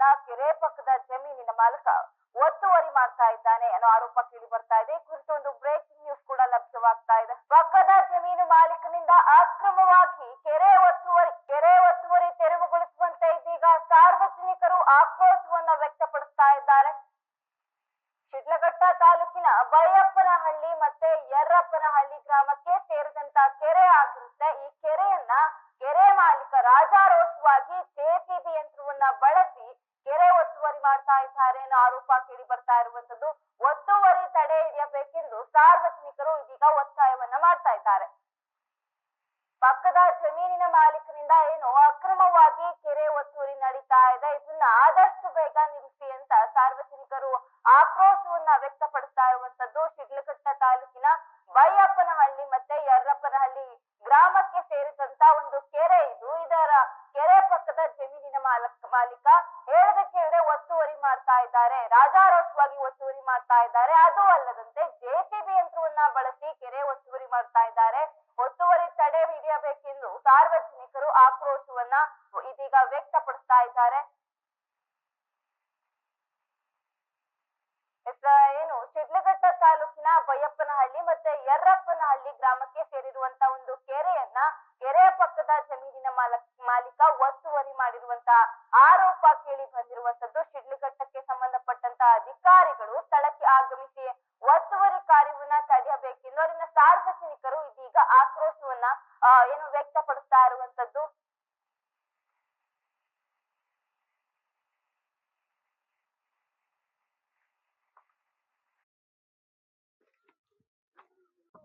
ಕೆರೆಯನ್ನ ಕೆರೆ ಪಕ್ಕದ ಜಮೀನಿನ ಮಾಲಕ ಒತ್ತುವರಿ ಮಾಡ್ತಾ ಇದ್ದಾನೆ ಅನ್ನೋ ಆರೋಪ ಕೇಳಿ ಬರ್ತಾ ಇದೆ. ಕುರಿತು ಒಂದು ಬ್ರೇಕಿಂಗ್ ನ್ಯೂಸ್ ಕೂಡ ಲಭ್ಯವಾಗ್ತಾ ಇದೆ. ಪಕ್ಕದ ಜಮೀನು ಮಾಲೀಕನಿಂದ ಅಕ್ರಮವಾಗಿ ಕೆರೆ ಒತ್ತುವರಿ ಕೆರೆ ಒತ್ತುವರಿ ತೆರವುಗೊಳಿಸುವಂತೆ ಇದೀಗ ಸಾರ್ವಜನಿಕರು ಆಕ್ರೋಶವನ್ನ ವ್ಯಕ್ತಪಡಿಸ್ತಾ ಇದ್ದಾರೆ. ಶಿಡ್ಲಘಟ್ಟ ತಾಲೂಕಿನ ಬೈಯಪ್ಪನಹಳ್ಳಿ ಮತ್ತೆ ಯರ್ರಪ್ಪನಹಳ್ಳಿ ಗ್ರಾಮಕ್ಕೆ ಸೇರಿದಂತ ಕೆರೆ ಆಗಿರುತ್ತೆ. ಈ ಕೆರೆಯನ್ನ ಕೆರೆ ಮಾಲೀಕ ರಾಜಾರೋಷವಾಗಿ ಜೆಸಿಬಿ ಯಂತ್ರವನ್ನ ಬಳಸಿ ಕೆರೆ ಒತ್ತುವರಿ ಮಾಡ್ತಾ ಇದ್ದಾರೆ ಅನ್ನೋ ಆರೋಪ ಕೇಳಿ ಬರ್ತಾ ಇರುವಂತದ್ದು ಒತ್ತುವರಿ ತಡೆ ಹಿಡಿಯಬೇಕೆಂದು ಸಾರ್ವಜನಿಕರು ಇದೀಗ ಒತ್ತಾಯವನ್ನ ಮಾಡ್ತಾ ಇದ್ದಾರೆ. ಪಕ್ಕದ ಜಮೀನಿನ ಮಾಲೀಕರಿಂದ ಏನು ಅಕ್ರಮವಾಗಿ ಕೆರೆ ಒತ್ತುವರಿ ನಡೀತಾ ಇದೆ. ಇದನ್ನ ಆದಷ್ಟು ಬೇಗ ನಿಲ್ಲಿಸಿ ಅಂತ ಸಾರ್ವಜನಿಕರು ಆಕ್ರೋಶವನ್ನ ವ್ಯಕ್ತಪಡಿಸ್ತಾ ಇರುವಂತದ್ದು ಶಿಡ್ಲಘಟ್ಟ ತಾಲೂಕಿನ ಬೈಯಪ್ಪನಹಳ್ಳಿ ಮತ್ತೆ ಯರ್ರಪ್ಪನಹಳ್ಳಿ ಗ್ರಾಮಕ್ಕೆ ಸೇರಿದಂತ ಒಂದು ಕೆರೆ ಇದು. ಇದರ ಕೆರೆ ಪಕ್ಕದ ಜಮೀನಿನ ಮಾಲಕ್ ಮಾಲೀಕ ಹೇಳದೆ ಕೇಳದೆ ಒತ್ತುವರಿ ಮಾಡ್ತಾ ಇದ್ದಾರೆ ರಾಜಾರೋಷವಾಗಿ ಒತ್ತುವರಿ ಮಾಡ್ತಾ ಇದ್ದಾರೆ. ಅದು ಅಲ್ಲದಂತೆ ಜೆಸಿಬಿ ಯಂತ್ರವನ್ನ ಬಳಸಿ ಕೆರೆ ಒತ್ತುವರಿ ಮಾಡ್ತಾ ಇದ್ದಾರೆ. ಒತ್ತುವರಿ ತಡೆ ಹಿಡಿಯಬೇಕೆಂದು ಸಾರ್ವಜನಿಕರು ಆಕ್ರೋಶವನ್ನ ಇದೀಗ ವ್ಯಕ್ತಪಡಿಸ್ತಾ ಇದ್ದಾರೆ. ಏನು, ಶಿಡ್ಲಘಟ್ಟ ತಾಲೂಕಿನ ಬೈಯಪ್ಪನಹಳ್ಳಿ ಮತ್ತೆ ಯರ್ರಪ್ಪನಹಳ್ಳಿ ಗ್ರಾಮಕ್ಕೆ ಸೇರಿರುವಂತ ಒಂದು ಕೆರೆಯನ್ನ, ಕೆರೆಯ ಪಕ್ಕದ ಜಮೀನಿನ ಮಾಲಕ, ಮಾಲೀಕ ಒತ್ತುವರಿ ಮಾಡಿರುವಂತ ಆರೋಪ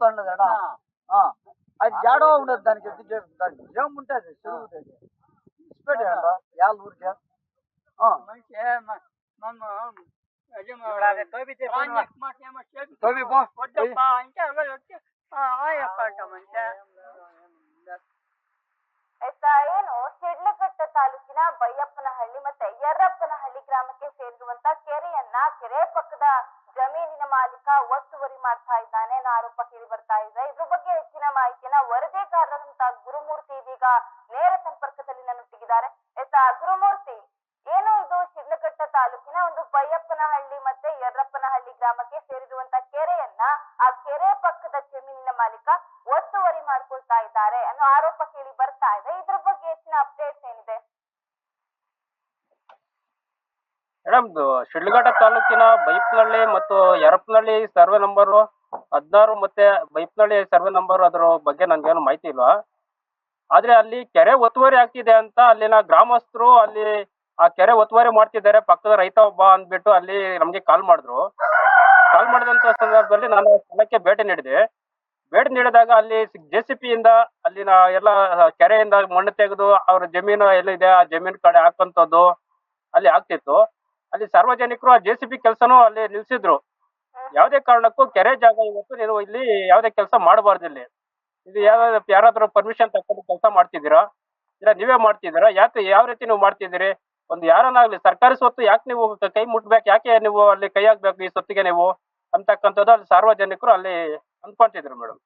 వస్తుండదు ఎడా అది జాడో ఉండదు దానికి ఎత్తి దానికి ఏముంటుంది చెరువుతుంది ఇచ్చిపెట్టేయండి యాళ్ళ ఊరికే ఆ, తవ్వి పో పోయి. ಎಸ್, ಏನು ಶಿಡ್ಲಘಟ್ಟ ತಾಲೂಕಿನ ಬೈಯಪ್ಪನಹಳ್ಳಿ ಮತ್ತೆ ಯರ್ರಪ್ಪನಹಳ್ಳಿ ಗ್ರಾಮಕ್ಕೆ ಸೇರಿರುವಂತ ಕೆರೆಯನ್ನ ಕೆರೆ ಪಕ್ಕದ ಜಮೀನಿನ ಮಾಲೀಕ ಒತ್ತುವರಿ ಮಾಡ್ತಾ ಇದ್ದಾನೆ. ಅನ್ನೋ ಆರೋಪ ಕೇಳಿ ಬರ್ತಾ ಇದೆ. ಇದ್ರ ಬಗ್ಗೆ ಹೆಚ್ಚಿನ ಮಾಹಿತಿಯನ್ನ ವರದಿಗಾರರಂತ ಗುರುಮೂರ್ತಿ ಇದೀಗ ನೇರ ಸಂಪರ್ಕದಲ್ಲಿ ನನ್ನೊಟ್ಟಿಗಿದ್ದಾರೆ. ಎಸ್ ಆ, ಗುರುಮೂರ್ತಿ ಏನು ಇದು ಶಿಡ್ಲಘಟ್ಟ ತಾಲೂಕಿನ ಒಂದು ಬೈಯಪ್ಪನಹಳ್ಳಿ ಮತ್ತೆ ಯರ್ರಪ್ಪನಹಳ್ಳಿ ಗ್ರಾಮಕ್ಕೆ ಸೇರಿರುವಂತ ಕೆರೆಯನ್ನ ಆ ಕೆರೆ ಪಕ್ಕದ ಜಮೀನಿನ ಮಾಲೀಕ ಒತ್ತುವರಿ ಮಾಡ್ಕೊಳ್ತಾ ಇದ್ದಾರೆ ಅನ್ನೋ ಆರೋಪ ಕೇಳಿ ಬರ್ತಾ ಇದೆ. ಇದ್ರ ಬಗ್ಗೆ ಹೆಚ್ಚಿನ ಅಪ್ಡೇಟ್ಸ್ ಏನಿದೆ ಮೇಡಮ್ ಶಿಡ್ಲಘಟ್ಟ ತಾಲೂಕಿನ ಬೈಪ್ನಳ್ಳಿ ಮತ್ತು ಯರಪನಹಳ್ಳಿ ಸರ್ವೆ ನಂಬರ್ ಹದಿನಾರು ಮತ್ತೆ ಬೈಪ್ನಳ್ಳಿ ಸರ್ವೆ ನಂಬರ್ ಅದ್ರ ಬಗ್ಗೆ ನನ್ಗೇನು ಮಾಹಿತಿ ಇಲ್ಲ. ಆದ್ರೆ ಅಲ್ಲಿ ಕೆರೆ ಒತ್ತುವರಿ ಆಗ್ತಿದೆ ಅಂತ ಅಲ್ಲಿನ ಗ್ರಾಮಸ್ಥರು ಅಲ್ಲಿ ಆ ಕೆರೆ ಒತ್ತುವರಿ ಮಾಡ್ತಿದ್ದಾರೆ, ಪಕ್ಕದ ರೈತ ಒಬ್ಬ ಅಂದ್ಬಿಟ್ಟು ಅಲ್ಲಿ ನಮ್ಗೆ ಕಾಲ್ ಮಾಡಿದ್ರು. ಕಾಲ್ ಮಾಡಿದಂತ ಸಂದರ್ಭದಲ್ಲಿ ನಾನು ಸ್ಥಳಕ್ಕೆ ಭೇಟಿ ನೀಡಿದೆ. ಭೇಟಿ ನೀಡಿದಾಗ ಅಲ್ಲಿ ಜೆ ಸಿ ಪಿ ಇಂದ ಅಲ್ಲಿನ ಎಲ್ಲ ಕೆರೆಯಿಂದ ಮಣ್ಣು ತೆಗೆದು ಅವ್ರ ಜಮೀನು ಎಲ್ಲಿದೆ ಆ ಜಮೀನ್ ಕಡೆ ಹಾಕುವಂಥದ್ದು ಅಲ್ಲಿ ಆಗ್ತಿತ್ತು. ಅಲ್ಲಿ ಸಾರ್ವಜನಿಕರು ಆ ಜೆ ಸಿ ಬಿ ಕೆಲಸನೂ ಅಲ್ಲಿ ನಿಲ್ಸಿದ್ರು. ಯಾವುದೇ ಕಾರಣಕ್ಕೂ ಕೆರೆ ಜಾಗ ಇವತ್ತು ನೀವು ಇಲ್ಲಿ ಯಾವುದೇ ಕೆಲಸ ಮಾಡಬಾರ್ದು ಇಲ್ಲಿ. ಇದು ಯಾವ್ದಾದ್ರು ಯಾರಾದ್ರೂ ಪರ್ಮಿಷನ್ ತಕೊಂಡು ಕೆಲಸ ಮಾಡ್ತಿದ್ದೀರಾ? ಇಲ್ಲ ನೀವೇ ಮಾಡ್ತಿದ್ದೀರಾ? ಯಾಕೆ ಯಾವ ರೀತಿ ನೀವು ಮಾಡ್ತಿದ್ದೀರಿ? ಒಂದು ಯಾರನ್ನಾಗ್ಲಿ ಸರ್ಕಾರಿ ಸ್ವತ್ತು ಯಾಕೆ ನೀವು ಕೈ ಮುಟ್ಬೇಕು? ಯಾಕೆ ನೀವು ಅಲ್ಲಿ ಕೈ ಹಾಕ್ಬೇಕು ಈ ಸ್ವತ್ತಿಗೆ ನೀವು? ಅಂತಕ್ಕಂಥದ್ದು ಅಲ್ಲಿ ಸಾರ್ವಜನಿಕರು ಅಲ್ಲಿ ಅಂದ್ಕೊಂತಿದ್ರು ಮೇಡಮ್.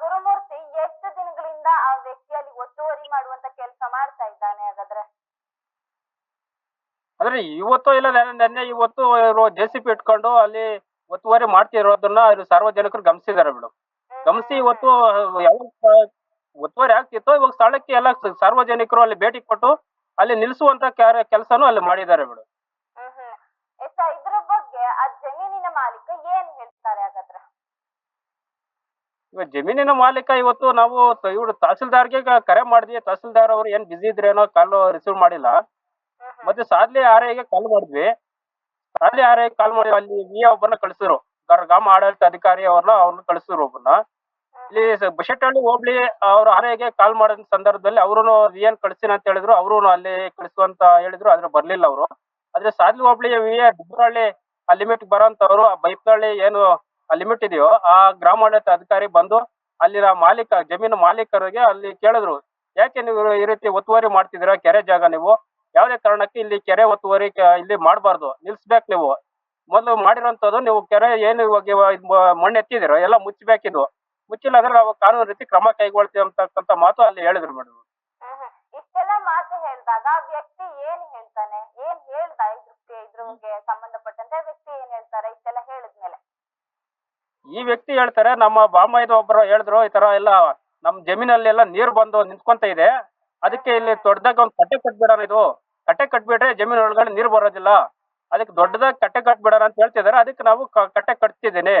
ಗುರುಮೂರ್ತಿ, ಎಷ್ಟು ದಿನಗಳಿಂದ ಆ ವ್ಯಕ್ತಿ ಅಲ್ಲಿ ಒತ್ತುವರಿ ಮಾಡುವಂತ ಕೆಲಸ ಮಾಡ್ತಾ ಇದ್ದಾನೆ ಹಾಗಾದ್ರೆ? ಆದ್ರೆ ಇವತ್ತು ಇಲ್ಲ ನೆನ್ನೆ- ನೆನ್ನೆ ಇವತ್ತು ಇವರು ಜೆ ಸಿ ಪಿ ಇಟ್ಕೊಂಡು ಅಲ್ಲಿ ಒತ್ತುವರಿ ಮಾಡ್ತಿರೋದನ್ನ ಅಲ್ಲಿ ಸಾರ್ವಜನಿಕರು ಗಮನಿಸಿದ್ದಾರೆ ಮೇಡಮ್ ಗಮನಿಸಿ ಇವತ್ತು ಯಾವ ಒತ್ತುವರಿ ಆಗ್ತಿತ್ತು ಇವಾಗ ಸ್ಥಳಕ್ಕೆ ಎಲ್ಲ ಸಾರ್ವಜನಿಕರು ಅಲ್ಲಿ ಭೇಟಿ ಕೊಟ್ಟು ಅಲ್ಲಿ ನಿಲ್ಲಿಸುವಂತ ಕೆಲಸನು ಅಲ್ಲಿ ಮಾಡಿದ್ದಾರೆ ಮೇಡಮ್ ಇದ್ರ ಬಗ್ಗೆ ಆ ಜಮೀನಿನ ಮಾಲೀಕ ಏನ್ ಹೇಳ್ತಾರೆ ಹಾಗಾದ್ರೆ? ಇವಾಗ ಜಮೀನಿನ ಮಾಲೀಕ ಇವತ್ತು ನಾವು ಇವ್ರು ತಹಸೀಲ್ದಾರ್ಗೆ ಕರೆ ಮಾಡಿದ್ವಿ ತಹಸೀಲ್ದಾರ್ ಅವ್ರು ಏನ್ ಬಿಸಿ ಇದ್ರೇನೋ ಕಾಲು ರಿಸೀವ್ ಮಾಡಿಲ್ಲ. ಮತ್ತೆ ಸಾದ್ಲಿ ಆರ್ಐಗೆ ಕಾಲ್ ಮಾಡಿದ್ವಿ. ಸಾದ್ಲಿ ಆರ್ಐ ಕಾಲ್ ಮಾಡಿ ಅಲ್ಲಿ ವಿ ಒಬ್ಬರನ್ನ ಕಳಿಸಿದ್ರು ಗ್ರಾಮ ಆಡಳಿತ ಅಧಿಕಾರಿ ಅವ್ರನ್ನ ಅವ್ರನ್ನ ಕಳಿಸಿದ್ರು ಒಬ್ಬರನ್ನ ಇಲ್ಲಿ ಬಶೆಟ್ಟಹಳ್ಳಿ ಹೋಬ್ಳಿ ಅವ್ರ ಆರ್ಐಗೆ ಕಾಲ್ ಮಾಡಿದ ಸಂದರ್ಭದಲ್ಲಿ ಅವರು ಏನ್ ಕಳಿಸಿನ ಕಳಿಸ್ತೀನಿ ಅಂತ ಹೇಳಿದ್ರು. ಅವರು ಅಲ್ಲಿ ಕಳಿಸುವಂತ ಹೇಳಿದ್ರು. ಆದ್ರೆ ಬರ್ಲಿಲ್ಲ ಅವರು. ಆದ್ರೆ ಸಾದ್ಲಿ ಹೋಬ್ಳಿ ವಿ ಎ ಡುಬ್ರಹಳ್ಳಿ ಆ ಲಿಮಿಟ್ ಬರೋಂತವ್ರು ಆ ಬೈಪ್ನಹಳ್ಳಿ ಏನು ಆ ಲಿಮಿಟ್ ಇದೆಯೋ ಆ ಗ್ರಾಮ ಆಡಳಿತ ಅಧಿಕಾರಿ ಬಂದು ಅಲ್ಲಿನ ಮಾಲೀಕ ಜಮೀನು ಮಾಲೀಕರಿಗೆ ಅಲ್ಲಿ ಕೇಳಿದ್ರು. ಯಾಕೆ ನೀವು ಈ ರೀತಿ ಒತ್ತುವರಿ ಮಾಡ್ತಿದ್ದೀರಾ? ಕೆರೆ ಜಾಗ ನೀವು. ಯಾವುದೇ ಕಾರಣಕ್ಕೆ ಇಲ್ಲಿ ಕೆರೆ ಒತ್ತುವರಿ ಇಲ್ಲಿ ಮಾಡಬಾರ್ದು. ನಿಲ್ಸ್ಬೇಕು ನೀವು. ಮೊದಲು ಮಾಡಿರೋಂಥದ್ದು ನೀವು ಕೆರೆ ಏನು ಇವಾಗ ಮಣ್ಣು ಎತ್ತಿದಿರೋ ಎಲ್ಲ ಮುಚ್ಚಬೇಕಿದ್ವು ಮುಚ್ಚಿಲ್ಲ ಅಂದ್ರೆ ನಾವು ಕಾನೂನು ರೀತಿ ಕ್ರಮ ಕೈಗೊಳ್ತೀವಿ ಅಂತಕ್ಕಂಥ ಮಾತು ಅಲ್ಲಿ ಹೇಳಿದ್ರು ಮೇಡಮ್. ಈ ವ್ಯಕ್ತಿ ಹೇಳ್ತಾರೆ ನಮ್ಮ ಬಾಮೈದ ಒಬ್ಬರು ಹೇಳಿದ್ರು ಈ ತರ ಎಲ್ಲ ನಮ್ ಜಮೀನಲ್ಲಿ ಎಲ್ಲ ನೀರ್ ಬಂದು ನಿಂತ್ಕೊಂತ ಇದೆ. ಅದಕ್ಕೆ ಇಲ್ಲಿ ದೊಡ್ಡದಾಗ ಒಂದ್ ಕಟ್ಟೆ ಕಟ್ಬಿಡೋಣ ಇದು. ಕಟ್ಟೆ ಕಟ್ಬಿಟ್ರೆ ಜಮೀನ್ ಒಳಗಡೆ ನೀರು ಬರೋದಿಲ್ಲ. ಅದಕ್ಕೆ ದೊಡ್ಡದಾಗಿ ಕಟ್ಟೆ ಕಟ್ಬಿಡೋಣ ಅಂತ ಹೇಳ್ತಿದಾರೆ ಅದಕ್ಕೆ ನಾವು ಕಟ್ಟೆ ಕಟ್ತಿದ್ದೇನೆ.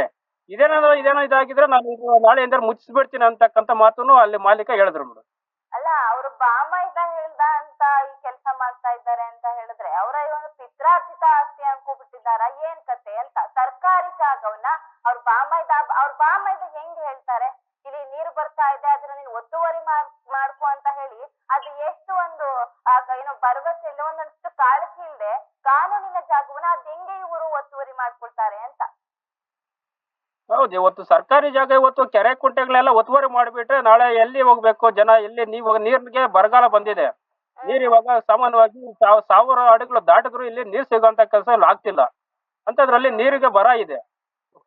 ಇದೇನಾದ್ರು, ಇದೇನೋ ಇದಾಗಿದ್ರೆ ನಾನು ನಾಳೆ ಏನಾದ್ರು ಮುಚ್ಚಿಸ್ಬಿಡ್ತೀನಿ ಅಂತಕ್ಕಂಥ ಮಾತನ್ನು ಅಲ್ಲಿ ಮಾಲೀಕ ಹೇಳಿದ್ರು ಮೇಡಮ್. ಅಲ್ಲ, ಅವ್ರ ಬಾಮೈದ ಹೇಳ್ದ ಅಂತ ಈ ಕೆಲಸ ಮಾಡ್ತಾ ಇದ್ದಾರೆ ಅಂತ ಹೇಳಿದ್ರೆ ಅವರ ಒಂದು ಪಿತ್ರಾರ್ಜಿತ ಆಸ್ತಿ ಅನ್ಕೋಬಿಟ್ಟಿದಾರ ಏನ್ ಕತೆ ಅಂತ? ಸರ್ಕಾರಿ ಜಾಗವನ್ನ ಅವ್ರ ಬಾಮೈದ ಅವ್ರ ಬಾಮೈದ ಹೆಂಗ್ ಹೇಳ್ತಾರೆ? ಇಲ್ಲಿ ನೀರು ಬರ್ತಾ ಇದೆ ಅದನ್ನ ನೀನು ಒತ್ತುವರಿ ಮಾಡ್ ಮಾಡ್ಕೊ ಅಂತ ಹೇಳಿ ಅದು ಎಷ್ಟು ಒಂದು ಏನೋ ಭರವಸೆ ಇಲ್ಲ ಒಂದಷ್ಟು ಕಾಳಜಿ ಇಲ್ಲದೆ ಕಾನೂನಿನ ಜಾಗವನ್ನ ಅದ್ ಹೆಂಗೆ ಇವರು ಒತ್ತುವರಿ ಮಾಡ್ಕೊಳ್ತಾರೆ ಅಂತ. ಹೌದು ಇವತ್ತು ಸರ್ಕಾರಿ ಜಾಗ ಇವತ್ತು ಕೆರೆ ಕುಂಟೆಗಳೆಲ್ಲ ಒತ್ತುವರಿ ಮಾಡಿಬಿಟ್ರೆ ನಾಳೆ ಎಲ್ಲಿ ಹೋಗ್ಬೇಕು ಜನ ಎಲ್ಲಿ ನೀವು ನೀರಿಗೆ ಬರಗಾಲ ಬಂದಿದೆ. ನೀರು ಇವಾಗ ಸಾಮಾನ್ಯವಾಗಿ ಸಾವ್- ಸಾವಿರ ಅಡಿಗಳು ದಾಟಿದ್ರು ಇಲ್ಲಿ ನೀರು ಸಿಗುವಂತ ಕೆಲಸ ಆಗ್ತಿಲ್ಲ. ಅಂತದ್ರಲ್ಲಿ ನೀರಿಗೆ ಬರ ಇದೆ.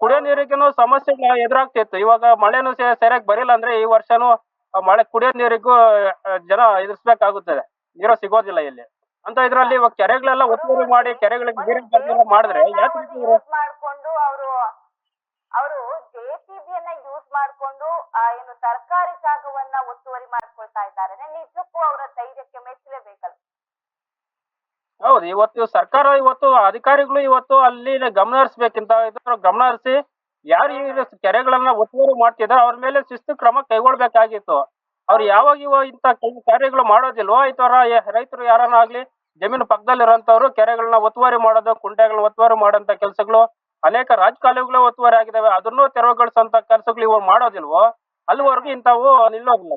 ಕುಡಿಯೋ ನೀರಿಗೂ ಸಮಸ್ಯೆ ಎದುರಾಗ್ತಿತ್ತು. ಇವಾಗ ಮಳೆನೂ ಸರಿಯಾಗಿ ಬರಿಲ್ಲ ಅಂದ್ರೆ ಈ ವರ್ಷನು ಮಳೆ ಕುಡಿಯೋ ನೀರಿಗೂ ಜನ ಎದುರಿಸಬೇಕಾಗುತ್ತದೆ. ನೀರು ಸಿಗೋದಿಲ್ಲ ಇಲ್ಲಿ. ಅಂತ ಇದ್ರಲ್ಲಿ ಇವಾಗ ಕೆರೆಗಳೆಲ್ಲ ಒತ್ತುವರಿ ಮಾಡಿ ಕೆರೆಗಳಿಗೆ ನೀರಿನ ಬರ್ತಾರೆ ಮಾಡಿದ್ರೆ ಯಾಕೆ ಯೂಸ್ ಮಾಡ್ಕೊಂಡು ಅವರು ಅವರು ಜೆಸಿಬಿಯನ್ನ ಯೂಸ್ ಮಾಡ್ಕೊಂಡು ಏನು ಸರ್ಕಾರಿ ಜಾಗವನ್ನ ಒತ್ತುವರಿ ಮಾಡ್ಕೊಳ್ತಾ ಇದ್ದಾರೆ. ನಿಜಕ್ಕೂ ಅವರ ಧೈರ್ಯಕ್ಕೆ ಮೆಚ್ಚಲೇಬೇಕಲ್ಲ ಹೌದು, ಇವತ್ತು ಸರ್ಕಾರ, ಇವತ್ತು ಅಧಿಕಾರಿಗಳು ಇವತ್ತು ಅಲ್ಲಿ ಗಮನ ಹರಿಸ್ಬೇಕಿಂತ ಗಮನ ಹರಿಸಿ ಯಾರು ಕೆರೆಗಳನ್ನ ಒತ್ತುವರಿ ಮಾಡ್ತಿದ್ರೆ ಅವ್ರ ಮೇಲೆ ಶಿಸ್ತು ಕ್ರಮ ಕೈಗೊಳ್ಬೇಕಾಗಿತ್ತು. ಅವ್ರು ಯಾವಾಗ ಇವ ಇಂತ ಕಾರ್ಯಗಳು ಮಾಡೋದಿಲ್ವೋ, ಈ ತರ ರೈತರು ಯಾರನ್ನ ಆಗ್ಲಿ ಜಮೀನು ಪಕ್ಕದಲ್ಲಿರೋಂಥವ್ರು ಕೆರೆಗಳನ್ನ ಒತ್ತುವರಿ ಮಾಡೋದು, ಕುಂಟೆಗಳನ್ನ ಒತ್ತುವರಿ ಮಾಡೋಂಥ ಕೆಲಸಗಳು ಅನೇಕ ರಾಜಕಾಲುವೆಗಳು ಒತ್ತುವರಿ ಆಗಿದಾವೆ. ಅದನ್ನು ತೆರವುಗೊಳಿಸುವಂತ ಕೆಲಸಗಳು ಇವ್ ಮಾಡೋದಿಲ್ವೋ, ಅಲ್ಲಿವರೆಗೂ ಇಂಥವು ನಿಲ್ಲೋದಿಲ್ಲ.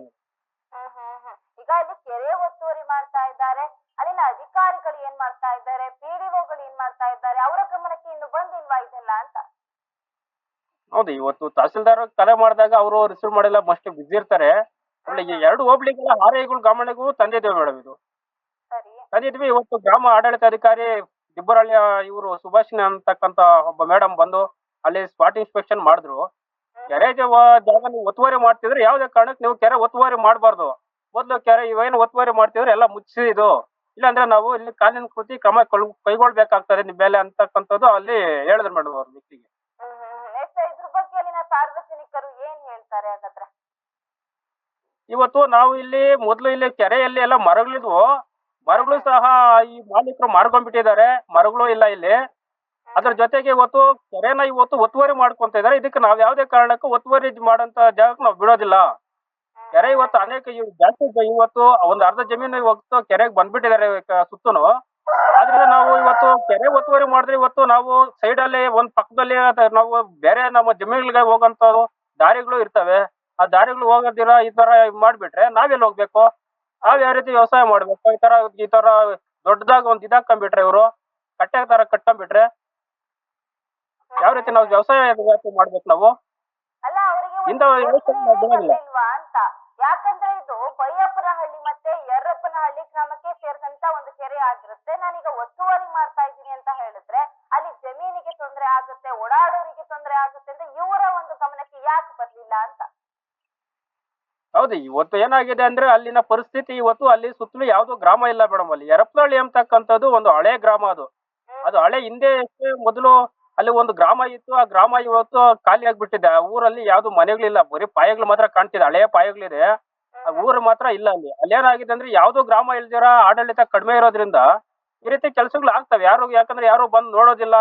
ಈಗ ಇಲ್ಲಿ ಕೆರೆ ಒತ್ತುವರಿ ಮಾಡ್ತಾ ಇದ್ದಾರೆ. ಅಧಿಕಾರಿಗಳು ಏನ್ ಮಾಡ್ತಾ ಇದ್ದಾರೆ? ಪಿಡಿಒಗಳು ಏನ್ ಮಾಡ್ತಾ ಇದ್ದಾರೆ? ಅವರ ಗಮನಕ್ಕೆ ಇನ್ನು ಬಂದಿಲ್ವಾ ಇದೆಲ್ಲ ಅಂತ? ಹೌದು ಇವತ್ತು ತಹಸೀಲ್ದಾರ್ ಕರೆ ಮಾಡಿದಾಗ ಅವರು ರಿಸೀವ್ ಮಾಡಿಲ್ಲ ಮಸ್ಟ್ ಬಿಸಿ ಇರ್ತಾರೆ. ಈ ಎರಡು ಹೋಬ್ಳಿಗಳ ಆರೈಗಳ ಗಮನಗೂ ತಂದಿದ್ದೇವೆ ಮೇಡಮ್ ಇದು. ತಂದಿದ್ವಿ ಇವತ್ತು ಗ್ರಾಮ ಆಡಳಿತಾಧಿಕಾರಿ ದಿಬ್ಬರಳ್ಳಿ ಇವರು ಸುಭಾಷಿಣಿ ಅಂತಕ್ಕಂತ ಒಬ್ಬ ಮೇಡಮ್ ಬಂದು ಅಲ್ಲಿ ಸ್ಪಾಟ್ ಇನ್ಸ್ಪೆಕ್ಷನ್ ಮಾಡಿದ್ರು. ಕೆರೆ ಜಾಗ ನೀವು ಒತ್ತುವರಿ ಮಾಡ್ತಿದ್ರೆ. ಯಾವ್ದೇ ಕಾರಣಕ್ಕೆ ನೀವು ಕೆರೆ ಒತ್ತುವರಿ ಮಾಡಬಾರ್ದು. ಮೊದಲು ಕೆರೆ ಇವೇನು ಒತ್ತುವರಿ ಮಾಡ್ತಿದ್ರೆ ಎಲ್ಲ ಮುಚ್ಚಿ ಇದು ಇಲ್ಲಾಂದ್ರೆ ನಾವು ಇಲ್ಲಿ ಕಾನೂನು ಕೃತಿ ಕ್ರಮ ಕೈಗೊಳ್ಬೇಕಾಗ್ತಾರೆ ಕೈಗೊಳ್ಬೇಕಾಗ್ತದೆ ನಿಮ್ಮ ಮೇಲೆ ಅಂತಕ್ಕಂಥದ್ದು ಅಲ್ಲಿ ಹೇಳಿದ್ರು ಮೇಡಮ್ ಅವ್ರ ವ್ಯಕ್ತಿಗೆ ಸಾರ್ವಜನಿಕರು ಏನ್ ಹೇಳ್ತಾರೆ ಹಾಗಾದ್ರೆ? ಇವತ್ತು ನಾವು ಇಲ್ಲಿ ಮೊದಲು ಇಲ್ಲಿ ಕೆರೆಯಲ್ಲಿ ಎಲ್ಲ ಮರಗಳಿದ್ವು ಮರಗಳು ಸಹ ಈ ಮಾಲೀಕರು ಮಾರ್ಕೊಂಡ್ಬಿಟ್ಟಿದ್ದಾರೆ ಮರಗಳು ಇಲ್ಲ ಇಲ್ಲಿ. ಅದ್ರ ಜೊತೆಗೆ ಇವತ್ತು ಕೆರೆನ ಇವತ್ತು ಒತ್ತುವರಿ ಮಾಡ್ಕೊಂತ ಇದಾರೆ ಇದಕ್ಕೆ ನಾವ್ ಯಾವ್ದೇ ಕಾರಣಕ್ಕೂ ಒತ್ತುವರಿ ಮಾಡಂತ ಜಾಗಕ್ಕೆ ನಾವು ಬಿಡೋದಿಲ್ಲ. ಕೆರೆ ಇವತ್ತು ಅನೇಕ ಇವ್ ಜಾಸ್ತಿ ಜ- ಇವತ್ತು ಒಂದ್ ಅರ್ಧ ಜಮೀನು ಇವತ್ತು ಕೆರೆಗೆ ಬಂದ್ಬಿಟ್ಟಿದ್ದಾರೆ ಸುತ್ತನು. ಆದ್ರಿಂದ ನಾವು ಇವತ್ತು ಕೆರೆ ಒತ್ತುವರಿ ಮಾಡಿದ್ರೆ ಇವತ್ತು ನಾವು ಸೈಡ್ ಅಲ್ಲಿ ಒಂದ್ ಪಕ್ಕದಲ್ಲಿ ಅದ ನಾವು ಬೇರೆ ನಮ್ಮ ಜಮೀನುಗಳಿಗೆ ಹೋಗಂತ ದಾರಿಗಳು ಇರ್ತವೆ. ಆ ದಾರಿಗಳು ಹೋಗೋದಿರ ಈ ತರ ಮಾಡ್ಬಿಟ್ರೆ ನಾವೆಲ್ಲಿ ಹೋಗ್ಬೇಕು? ನಾವ್ ಯಾವ ರೀತಿ ವ್ಯವಸಾಯ ಮಾಡ್ಬೇಕು? ಈ ತರ ಈ ತರ ದೊಡ್ಡದಾಗ ಒಂದ್ ಇದಾಕೊಂಡ್ಬಿಟ್ರೆ ಇವರು ಕಟ್ಟೆ ತರ ಕಟ್ಟಂಬಿಟ್ರೆ ಯಾವ ರೀತಿ ನಾವು ವ್ಯವಸಾಯ ಮಾಡ್ಬೇಕು ನಾವು? ಅಲ್ಲ ಅವರಿಗೆ ಇಂಥ ವ್ಯವಸ್ಥೆ. ಇಲ್ವಾ ಅಂತ. ಯಾಕಂದ್ರೆ ಇದು ಬೈಯಪ್ಪನಹಳ್ಳಿ ಮತ್ತೆ ಯರ್ರಪ್ಪನಹಳ್ಳಿ ಗ್ರಾಮಕ್ಕೆ ಸೇರಿದಂತ ಒಂದು ಕೆರೆ ಆಗಿರುತ್ತೆ. ನಾನೀಗ ಒತ್ತುವರಿ ಮಾಡ್ತಾ ಇದ್ದೀನಿ ಅಂತ ಹೇಳಿದ್ರೆ ಅಲ್ಲಿ ಜಮೀನಿಗೆ ತೊಂದರೆ ಆಗುತ್ತೆ ಓಡಾಡೋರಿಗೆ ತೊಂದರೆ ಆಗುತ್ತೆ ಅಂತ ಇವರ ಒಂದು ಗಮನಕ್ಕೆ ಯಾಕೆ ಬರ್ಲಿಲ್ಲ ಅಂತ? ಹೌದು ಇವತ್ತು ಏನಾಗಿದೆ ಅಂದ್ರೆ ಅಲ್ಲಿನ ಪರಿಸ್ಥಿತಿ ಇವತ್ತು ಅಲ್ಲಿ ಸುತ್ತಲೂ ಯಾವ್ದು ಗ್ರಾಮ ಇಲ್ಲ ಮೇಡಮ್ ಅಲ್ಲಿ. ಯರಪ್ಪನಹಳ್ಳಿ ಅಂತಕ್ಕಂಥದ್ದು ಒಂದು ಹಳೆ ಗ್ರಾಮ ಅದು. ಅದು ಹಳೆ ಹಿಂದೆ ಮೊದಲು ಅಲ್ಲಿ ಒಂದು ಗ್ರಾಮ ಇತ್ತು ಆ ಗ್ರಾಮ ಇವತ್ತು ಖಾಲಿ ಆಗ್ಬಿಟ್ಟಿದೆ. ಆ ಊರಲ್ಲಿ ಯಾವ್ದು ಮನೆಗಳಿಲ್ಲ. ಬರೀ ಪಾಯಗಳು ಮಾತ್ರ ಕಾಣ್ತಿದೆ. ಹಳೆಯ ಪಾಯಗಳಿದೆ. ಆ ಊರು ಮಾತ್ರ ಇಲ್ಲ ಅಲ್ಲಿ. ಅಲ್ಲಿ ಏನಾಗಿದೆ ಅಂದ್ರೆ ಯಾವ್ದು ಗ್ರಾಮ ಇಲ್ದಿರ ಆಡಳಿತ ಕಡಿಮೆ ಇರೋದ್ರಿಂದ ಈ ರೀತಿ ಕೆಲಸಗಳು ಆಗ್ತವೆ. ಯಾರು ಯಾಕಂದ್ರೆ ಯಾರು ಬಂದು ನೋಡೋದಿಲ್ಲ.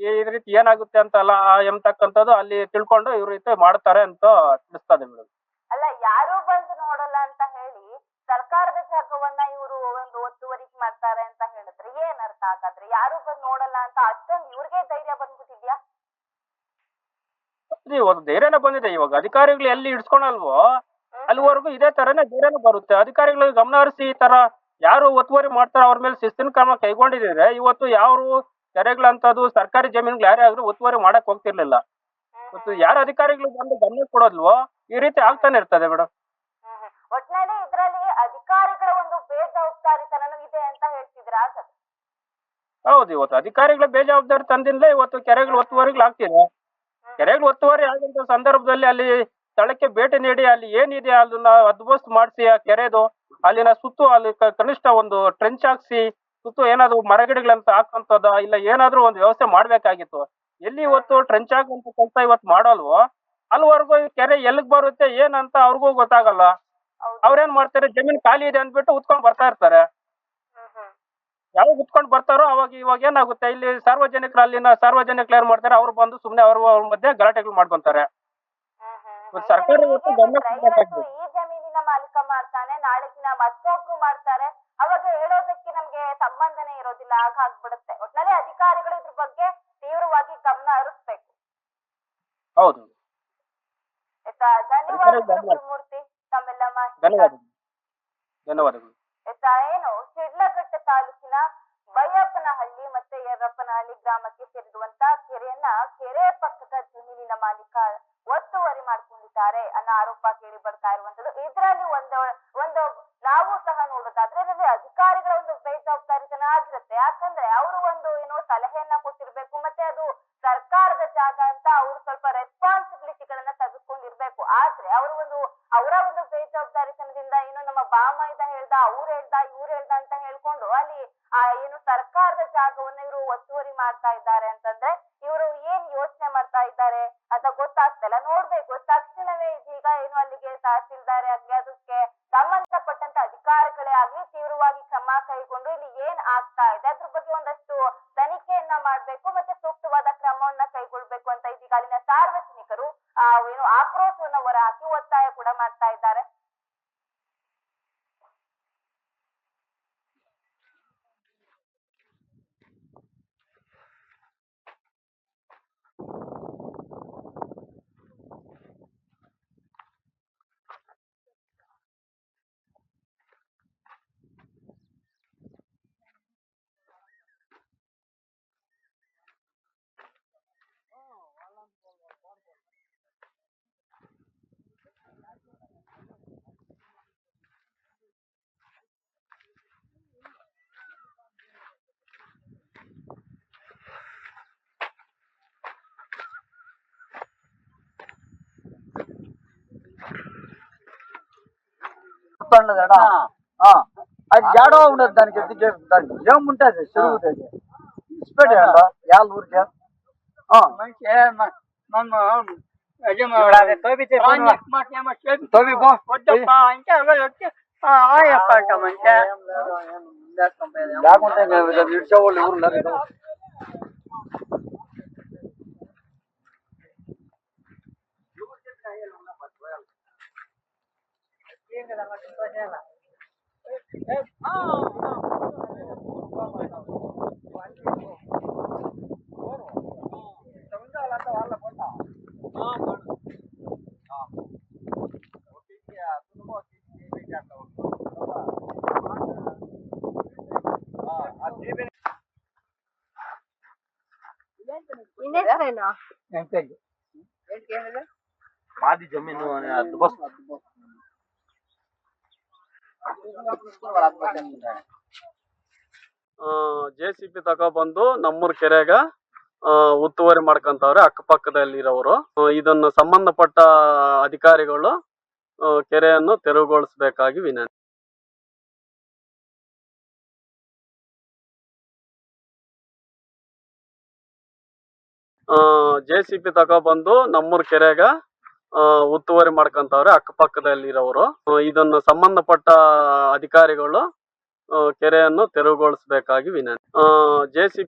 ಈ ರೀತಿ ಏನಾಗುತ್ತೆ ಅಂತ ಅಲ್ಲ ಎಂತಕ್ಕಂಥದ್ದು ಅಲ್ಲಿ ತಿಳ್ಕೊಂಡು ಇವ್ರ ರೀತಿ ಮಾಡ್ತಾರೆ ಅಂತ ತಿಳಿಸ್ತದೆ ಮೇಡಮ್. ಅಲ್ಲ ಯಾರು ಬಂದು ನೋಡಲ್ಲ ಅಂತ ಹೇಳಿ ಸರ್ಕಾರದ ಜಾಗವನ್ನ ಇವರು ಒಂದು ಒತ್ತುವರಿ ಮಾಡ್ತಾರೆ ಅಂತ ಏನ್ ಹಾಗಾದ್ರೆ ಯಾರು ಬಂದು ನೋಡಲ್ಲ ಅಂತ ಅಷ್ಟೊಂದು ಇವ್ರಿಗೆ ಧೈರ್ಯ ಬಂದ್ಬಿಟ್ಟಿದ್ಯಾ? ಒಂದು ಧೈರ್ಯನ ಧೈರ್ಯನೇ ಬಂದಿದೆ. ಇವಾಗ ಅಧಿಕಾರಿಗಳು ಎಲ್ಲಿ ಇಡ್ಸ್ಕೊಳಲ್ವೋ ಅಲ್ಲಿವರೆಗೂ ಇದೇ ತರನೇ ಧೈರ್ಯನ ಬರುತ್ತೆ. ಅಧಿಕಾರಿಗಳು ಗಮನ ಹರಿಸಿ ಈ ತರ ಯಾರು ಒತ್ತುವರಿ ಮಾಡ್ತಾರ ಅವ್ರ ಮೇಲೆ ಶಿಸ್ತಿನ ಕ್ರಮ ಕೈಗೊಂಡಿದ್ರೆ ಇವತ್ತು ಯಾರು ಕೆರೆಗಳಂತದ್ದು ಸರ್ಕಾರಿ ಜಮೀನುಗಳು ಯಾರೇ ಆದ್ರೂ ಒತ್ತುವರಿ ಮಾಡಕ್ ಹೋಗ್ತಿರ್ಲಿಲ್ಲ. ಇವತ್ತು ಯಾರ ಅಧಿಕಾರಿಗಳು ಬಂದು ಗಮನ ಕೊಡೋದ್ಲೋ ಈ ರೀತಿ ಆಗ್ತಾನೆ ಇರ್ತದೆ ಮೇಡಮ್ ಹೌದು ಇವತ್ತು ಅಧಿಕಾರಿಗಳ ಬೇಜವಾಬ್ದಾರಿ ತಂದಿಂದಲೇ ಇವತ್ತು ಕೆರೆಗಳು ಒತ್ತುವರಿಗಳು ಆಗ್ತಿದೆ ಕೆರೆಗಳು ಒತ್ತುವರಿ ಆಗಂತ ಸಂದರ್ಭದಲ್ಲಿ ಅಲ್ಲಿ ಸ್ಥಳಕ್ಕೆ ಭೇಟಿ ನೀಡಿ ಅಲ್ಲಿ ಏನಿದೆ ಅದನ್ನ ಅದ್ಭುತ ಮಾಡಿಸಿ ಆ ಕೆರೆದು ಅಲ್ಲಿನ ಸುತ್ತು ಅಲ್ಲಿ ಕನಿಷ್ಠ ಒಂದು ಟ್ರೆಂಚ್ ಹಾಕ್ಸಿ ಸುತ್ತು ಏನಾದ್ರು ಮರಗಿಡಗಳಂತ ಹಾಕಂತದ ಇಲ್ಲ ಏನಾದ್ರೂ ಒಂದು ವ್ಯವಸ್ಥೆ ಮಾಡ್ಬೇಕಾಗಿತ್ತು. ಎಲ್ಲಿ ಇವತ್ತು ಟ್ರೆಂಚ್ ಆಗುವಂತ ಕೆಲಸ ಇವತ್ತು ಮಾಡಲ್ವೋ ಅಲ್ಲಿವರೆಗೂ ಕೆರೆ ಎಲ್ಲಿಗೆ ಬರುತ್ತೆ ಏನಂತ ಅವ್ರಿಗೂ ಗೊತ್ತಾಗಲ್ಲ. ಅವ್ರೇನ್ ಮಾಡ್ತಾರೆ ಜಮೀನ್ ಖಾಲಿ ಇದೆ ಅಂದ್ಬಿಟ್ಟು ಉತ್ಕೊಂಡ್ ಬರ್ತಾ ಇರ್ತಾರೆ. ಯಾವಾಗ ಉತ್ಕೊಂಡ್ ಬರ್ತಾರೋ ಅವಾಗ ಇವಾಗ ಏನಾಗುತ್ತೆ? ಇಲ್ಲಿ ಸಾರ್ವಜನಿಕರು ಅಲ್ಲಿನ ಸಾರ್ವಜನಿಕರು ಏನ್ ಮಾಡ್ತಾರೆ? ಅವ್ರು ಬಂದು ಸುಮ್ನೆ ಅವ್ರ ಅವ್ರ ಮಧ್ಯೆ ಗಲಾಟೆಗಳು ಮಾಡ್ಕೊಂತಾರೆ. ಸರ್ಕಾರ ಇವತ್ತು ಗಮನ ಕೊಡ್ಬೇಕಾಗಿದೆ. ಈ ಜಮೀನಿನ ಮಾಲೀಕ ಮಾಡ್ತಾನೆ ನಾಳೆ ದಿನ ಮತ್ತೊಬ್ರು ಮಾಡ್ತಾರೆ. ಅವಾಗ ಹೇಳೋದಕ್ಕೆ ನಮ್ಗೆ ಸಂಬಂಧನೇ ಇರೋದಿಲ್ಲ ಆಗ ಆಗ್ಬಿಡುತ್ತೆ. ಒಟ್ನಲ್ಲಿ ಅಧಿಕಾರಿಗಳು ಇದ್ರ ಬಗ್ಗೆ ತೀವ್ರವಾಗಿ ಗಮನ ಹರಿಸ್ಬೇಕು. ಹೌದು. ಆಯ್ತಾ? ಧನ್ಯವಾದಗಳು ಗಮನ- ಗುರುಮೂರ್ತಿ. ತಮ್ಮೆಲ್ಲ ಮಾಹಿತಿ ಧನ್ಯವಾದಗಳು. ಧನ್ಯವಾದಗಳು. ಆಯ್ತಾ? ಏನು? ತಾಲೂಕಿನ ಯರ್ರಪ್ಪನಹಳ್ಳಿ ಗ್ರಾಮಕ್ಕೆ ಸೇರಿರುವಂತ ಕೆರೆಯನ್ನ ಕೆರೆ ಪಕ್ಕದ ಜಮೀನಿನ ಮಾಲೀಕ ಒತ್ತುವರಿ ಮಾಡ್ಕೊಂಡಿದ್ದಾರೆ ಅನ್ನೋ ಆರೋಪ ಕೇಳಿ ಬರ್ತಾ ಇರುವಂತದ್ದು. ಇದರಲ್ಲಿ ಒಂದು ಒಂದು ನಾವು ಸಹ ನೋಡೋದಾದ್ರೆ ಇದರಲ್ಲಿ ಅಧಿಕಾರಿಗಳ ಒಂದು ಬೇಜವಾಬ್ದಾರಿತನ ಆಗಿರುತ್ತೆ. ಯಾಕಂದ್ರೆ ಅವರು ಒಂದು ಏನೋ ಸಲಹೆಯನ್ನ ಕೊಟ್ಟಿರ್ಬೇಕು, ಮತ್ತೆ ಅದು ಸರ್ಕಾರದ ಜಾಗ ಅಂತ ಅವರು ಸ್ವಲ್ಪ ರೆಸ್ಪಾನ್ಸಿಬಿಲಿಟಿಗಳನ್ನ ತೆಗೆದುಕೊಂಡಿರ್ಬೇಕು. ಆದ್ರೆ ಅವರು ಒಂದು, ಅವರ ಒಂದು ಬೇಜವಾಬ್ದಾರಿತನದಿಂದ ಏನೋ ನಮ್ಮ ಬಾಮೈದ ಹೇಳ್ದ, ಅವ್ರು ಹೇಳ್ದ, ಇವ್ರು ಹೇಳ್ದ ಅಂತ ಹೇಳ್ಕೊಂಡು ಅಲ್ಲಿ, ಆ, ಏನು ಸರ್ಕಾರದ ಜಾಗವನ್ನ ಇವರು ಒತ್ತುವರಿ ಮಾಡ್ತಾ ಇದ್ದಾರೆ ಅಂತಂದ್ರೆ ಇವರು ಏನ್ ಯೋಚನೆ ಮಾಡ್ತಾ ಇದ್ದಾರೆ ಅಂತ ಗೊತ್ತಾಗ್ತಿಲ್ಲ ನೋಡ್ಬೇಕು, ತಕ್ಷಣವೇ ಇದೀಗ ಏನು ಅಲ್ಲಿಗೆ ತಹಸೀಲ್ದಾರ್ ಆಗ್ಲಿ ಅದಕ್ಕೆ ಸಂಬಂಧಪಟ್ಟಂತ ಅಧಿಕಾರಿಗಳೇ ಆಗ್ಲಿ ತೀವ್ರವಾಗಿ ಕ್ರಮ ಕೈಗೊಂಡು ಇಲ್ಲಿ ಏನ್ ಆಗ್ತಾ ಇದೆ, ಅದ್ರ ಬಗ್ಗೆ ಒಂದಷ್ಟು ತನಿಖೆಯನ್ನ ಮಾಡ್ಬೇಕು ಮತ್ತೆ ಸೂಕ್ತವಾದ ಕ್ರಮವನ್ನ ಕೈಗೊಳ್ಬೇಕು ಅಂತ ಇದೀಗ ಅಲ್ಲಿನ ಸಾರ್ವಜನಿಕರು, ಆ, ಏನು ಆಕ್ರೋಶವನ್ನ ಹೊರಹಾಕಿ ಒತ್ತಾಯ ಕೂಡ ಮಾಡ್ತಾ ಇದ್ದಾರೆ. చెప్తాను కదా అది జాడో ఉండదు దానికి ఎత్తి దానికి ఏముంటుంది చెరుగుతుంది ఇచ్చిపెట్టేయండి యాళ్ళ ఊరికే? లేకుంటే విడిచేవాళ్ళు ఎవరు ಮಾದಿ ಜಮೀನು ಅದು ಬಸ್ ಜೆ ಸಿ ಪಿ ತಗೊಬಂದು ನಮ್ಮೂರ್ ಕೆರೆಗ ಉತ್ತುವರಿ ಮಾಡ್ಕೊಂತವ್ರೆ ಅಕ್ಕಪಕ್ಕದಲ್ಲಿರೋರು ಇದನ್ನ ಸಂಬಂಧಪಟ್ಟ ಅಧಿಕಾರಿಗಳು ಕೆರೆಯನ್ನು ತೆರವುಗೊಳಿಸಬೇಕಾಗಿ ವಿನಂತಿ. ಜೆ ಸಿ ಪಿ ತಗೊಬಂದು ನಮ್ಮೂರ್ ಕೆರೆಗ ಉತ್ತುವರಿ ಮಾಡ್ಕೊಂತವ್ರೆ ಅಕ್ಕಪಕ್ಕದಲ್ಲಿರೋರು ಇದನ್ನ ಸಂಬಂಧಪಟ್ಟ ಅಧಿಕಾರಿಗಳು ಕೆರೆಯನ್ನು ತೆರವುಗೊಳಿಸಬೇಕಾಗಿ ವಿನಂತಿ. J C